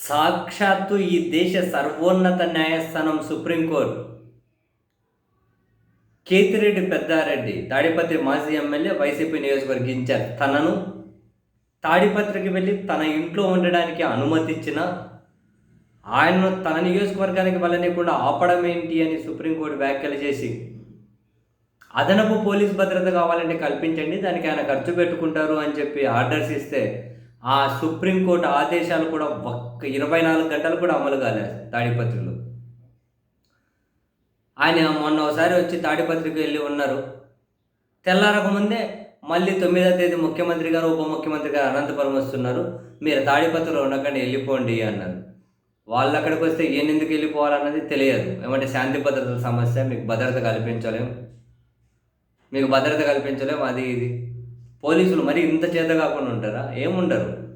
సాక్షాత్తు ఈ దేశ సర్వోన్నత న్యాయస్థానం సుప్రీంకోర్టు. కేతిరెడ్డి పెద్దారెడ్డి తాడిపత్రి మాజీ ఎమ్మెల్యే వైసీపీ నియోజకవర్గ ఇన్ఛార్జ్ తనను తాడిపత్రికి వెళ్ళి తన ఇంట్లో ఉండడానికి అనుమతిచ్చిన ఆయనను తన నియోజకవర్గానికి వెళ్ళనీయకుండా ఆపడం ఏంటి అని సుప్రీంకోర్టు వ్యాఖ్యలు చేసి అదనపు పోలీస్ భద్రత కావాలంటే కల్పించండి దానికి ఆయన ఖర్చు పెట్టుకుంటారు అని చెప్పి ఆర్డర్స్ ఇస్తే ఆ సుప్రీంకోర్టు ఆదేశాలు కూడా ఒక్క ఇరవై నాలుగు గంటలు కూడా అమలు కాలేదు తాడిపత్రిలో. ఆయన మొన్న ఒకసారి వచ్చి తాడిపత్రికి వెళ్ళి ఉన్నారు. తెల్లారక ముందే మళ్ళీ తొమ్మిదో తేదీ ముఖ్యమంత్రి గారు ఉప ముఖ్యమంత్రి గారు అనంతపురం వస్తున్నారు. మీరు తాడిపత్రిలో ఉండకండి వెళ్ళిపోండి అన్నారు. వాళ్ళు అక్కడికి వస్తే ఈయన ఎందుకు వెళ్ళిపోవాలన్నది తెలియదు. ఏమంటే శాంతి భద్రతల సమస్య మీకు భద్రత కల్పించలేం. మీకు భద్రత కల్పించలేం అది ఇది. పోలీసులు మరి ఇంత చేత కాకుండా ఉంటారా? ఏముండరు.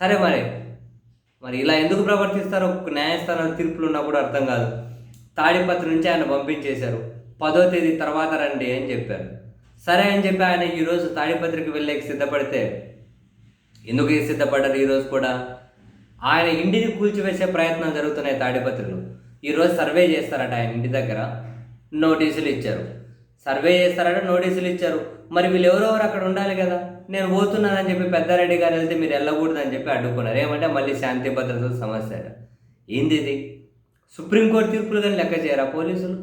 సరే మరి. మరి ఇలా ఎందుకు ప్రవర్తిస్తారో? న్యాయస్థానం తీర్పులు ఉన్నా కూడా అర్థం కాదు. తాడిపత్రి నుంచి ఆయన పంపించేశారు. పదో తేదీ తర్వాత రండి అని చెప్పారు. సరే అని చెప్పి ఆయన ఈరోజు తాడిపత్రికి వెళ్ళేకి సిద్ధపడితే ఎందుకు సిద్ధపడ్డారు ఈరోజు కూడా? ఆయన ఇంటిని కూల్చివేసే ప్రయత్నం జరుగుతున్నాయి తాడిపత్రులు. ఈరోజు సర్వే చేస్తారట ఆయన ఇంటి దగ్గర. నోటీసులు ఇచ్చారు. సర్వే చేస్తారట నోటీసులు ఇచ్చారు. మరి వీళ్ళు ఎవరెవరు అక్కడ ఉండాలి కదా? నేను పోతున్నానని చెప్పి పెద్దారెడ్డి గారు వెళ్తే మీరు వెళ్ళకూడదని చెప్పి అడ్డుకున్నారు. ఏమంటే మళ్ళీ శాంతి భద్రతల సమస్య ఏంది ఇది? సుప్రీంకోర్టు తీర్పులు కానీ లెక్క చేయరా పోలీసులు?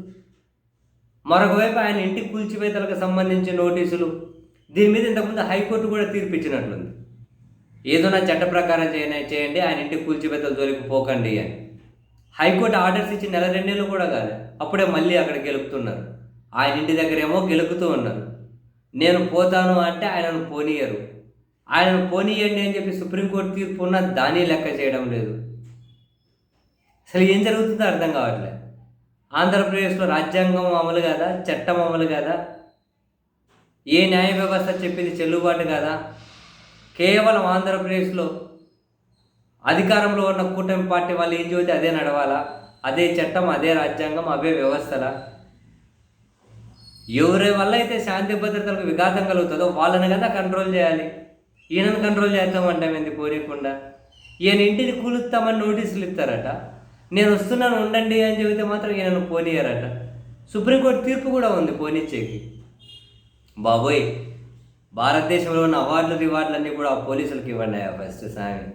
మరొకవైపు ఆయన ఇంటి కూల్చివేతలకు సంబంధించిన నోటీసులు. దీని మీద ఇంతకుముందు హైకోర్టు కూడా తీర్పు ఇచ్చినట్లుంది ఏదైనా చట్ట ప్రకారం చేయన చేయండి ఆయన ఇంటి కూల్చివేతలు జోలికి పోకండి అని. హైకోర్టు ఆర్డర్స్ ఇచ్చి నెల రెండేళ్ళు కూడా కాదు అప్పుడే మళ్ళీ అక్కడ గెలుపుతున్నారు. ఆయన ఇంటి దగ్గరేమో గెలుకుతూ ఉన్నారు. నేను పోతాను అంటే ఆయనను పోనీయరు. ఆయనను పోనీయండి అని చెప్పి సుప్రీంకోర్టు తీర్పు ఉన్న దాన్ని లెక్క చేయడం లేదు. అసలు ఏం జరుగుతుందో అర్థం కావట్లేదు ఆంధ్రప్రదేశ్లో రాజ్యాంగం అమలు కదా? చట్టం అమలు కదా? ఏ న్యాయ వ్యవస్థ చెప్పింది చెల్లుబాటు కదా? కేవలం ఆంధ్రప్రదేశ్లో అధికారంలో ఉన్న కూటమి పార్టీ వాళ్ళు ఏం చెబితే అదే నడవాలా? అదే చట్టం అదే రాజ్యాంగం అవే వ్యవస్థలా? ఎవరి వల్ల అయితే శాంతి భద్రతలకు విఘాతం కలుగుతుందో వాళ్ళని కదా కంట్రోల్ చేయాలి. ఈయనను కంట్రోల్ చేస్తామంటాం ఏంది కోరియకుండా ఈయన ఇంటిని కూలుస్తామని నోటీసులు ఇస్తారట. నేను వస్తున్నాను ఉండండి అని చెబితే మాత్రం ఈయనను పోనీయరట. సుప్రీంకోర్టు తీర్పు కూడా ఉంది పోనిచ్చేకి. బాబోయ్ భారతదేశంలో ఉన్న అవార్డులు రివార్డులన్నీ కూడా ఆ పోలీసులకు ఇవ్వండి ఫస్ట్ సామి